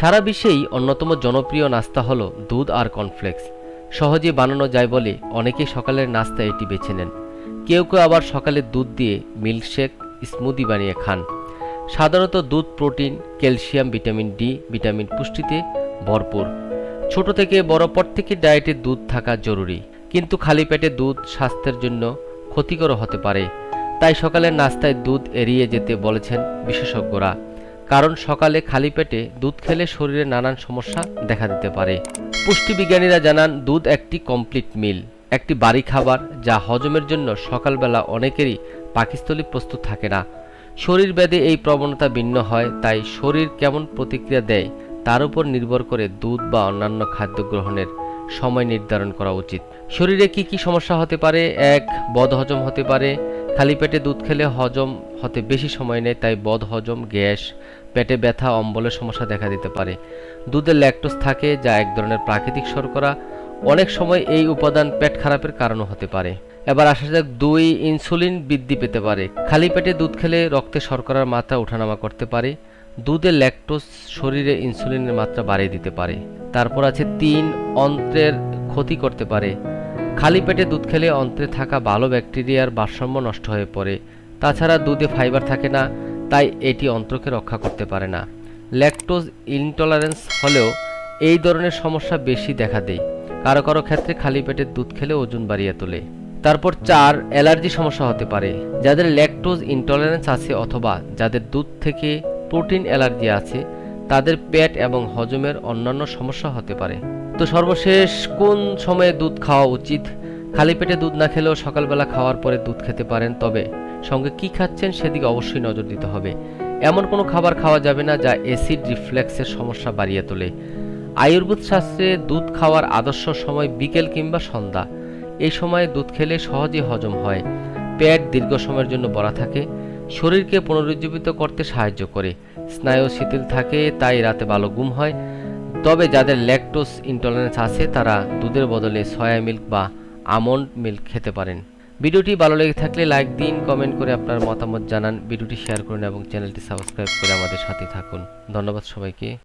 সারা বিশ্বেই অন্যতম জনপ্রিয় নাস্তা হলো দুধ আর কর্নফ্লেক্স। সহজে বানানো যায় বলে অনেকেই সকালের নাস্তা এটি বেছে নেন। কেউ কেউ আবার সকালে দুধ দিয়ে মিল্কশেক, স্মুদি বানিয়ে খান। সাধারণত দুধ, protein, calcium, vitamin D, vitamin পুষ্টিতে ভরপুর। ছোট থেকে বড় পর প্রত্যেকে ডায়েটে দুধ থাকা জরুরি। কিন্তু খালি পেটে দুধ স্বাস্থ্যের জন্য ক্ষতিকর হতে পারে। তাই সকালের নাস্তায় দুধ এড়িয়ে যেতে বলেছেন বিশেষজ্ঞরা। কারণ সকালে খালি পেটে দুধ খেলে শরীরে নানান সমস্যা দেখা দিতে পারে। পুষ্টিবিজ্ঞানীরা জানান, দুধ একটি কমপ্লিট মিল, একটি বাড়ি খাবার যা হজমের জন্য সকালবেলা অনেকেরই পাকিস্থলী প্রস্তুত থাকে না। শরীর ব্যাধে এই প্রবণতা ভিন্ন হয়, তাই শরীর কেমন প্রতিক্রিয়া দেয় তার উপর নির্ভর করে দুধ বা অন্যান্য খাদ্য গ্রহণের সময় নির্ধারণ করা উচিত। শরীরে কি কি সমস্যা হতে পারে? এক, বদহজম হতে পারে। খালি পেটে দুধ খেলে হজম হতে বেশি সময় নেয়, তাই বদ হজম, গ্যাস, পেটে ব্যথা, অম্বলের সমস্যা দেখা দিতে পারে। দুধে ল্যাকটোজ থাকে, যা এক ধরনের প্রাকৃতিক শর্করা। অনেক সময় এই উপাদান পেট খারাপের কারণও হতে পারে। এবার আসা যাক, দুই ইনসুলিন বৃদ্ধি পেতে পারে। খালি পেটে দুধ খেলে রক্তে শর্করার মাত্রা ওঠানামা করতে পারে। দুধে ল্যাকটোজ শরীরে ইনসুলিনের মাত্রা বাড়িয়ে দিতে পারে। তারপর আছে তিন অন্ত্রের ক্ষতি করতে পারে। খালি পেটে দুধ খেলে অন্ত্রে থাকা ভালো ব্যাকটেরিয়ার ভারসাম্য নষ্ট হয়ে পড়ে। তাছাড়া দুধে ফাইবার থাকে না, তাই এটি অন্ত্রকে রক্ষা করতে পারে না। ল্যাকটোজ ইনটলারেন্স হলেও এই ধরনের সমস্যা বেশি দেখা দেয়। কারও কারও ক্ষেত্রে খালি পেটে দুধ খেলে ওজন বাড়িয়ে তোলে। তারপর চার, অ্যালার্জি সমস্যা হতে পারে। যাদের ল্যাকটোজ ইনটলারেন্স আছে অথবা যাদের দুধ থেকে প্রোটিন অ্যালার্জি আছে তাদের পেট এবং হজমের অন্যান্য সমস্যা হতে পারে। তো সর্বশেষ, কোন সময়ে দুধ খাওয়া উচিত? খালি পেটে দুধ না খেলেও সকালবেলা খাওয়ার পরে দুধ খেতে পারেন, তবে সঙ্গে কি খাচ্ছেন সেদিকে অবশ্যই নজর দিতে হবে। এমন কোনো খাবার খাওয়া যাবে না যা অ্যাসিড রিফ্লেক্সের সমস্যা বাড়িয়ে তোলে। আয়ুর্বেদ শাস্ত্রে দুধ খাওয়ার আদর্শ সময় বিকেল কিংবা সন্ধ্যা। এই সময়ে দুধ খেলে সহজেই হজম হয়। পেট দীর্ঘ সময়ের জন্য বড়া থাকে। শরীরকে পুনরুজ্জীবিত করতে সাহায্য করে। স্নায়ু শিথিল থাকে, তাই রাতে ভালো ঘুম হয়। তবে যাদের ল্যাকটোস ইনটলারেন্স আছে, তারা দুধের বদলে সয়া মিল্ক বা আমন্ড মিল্ক খেতে পারেন। ভিডিওটি ভালো লেগে থাকলে লাইক দিন কমেন্ট করে আপনার মতামত জানান। ভিডিওটি শেয়ার করুন এবং চ্যানেলটি সাবস্ক্রাইব করে আমাদের সাথে থাকুন। ধন্যবাদ সবাইকে।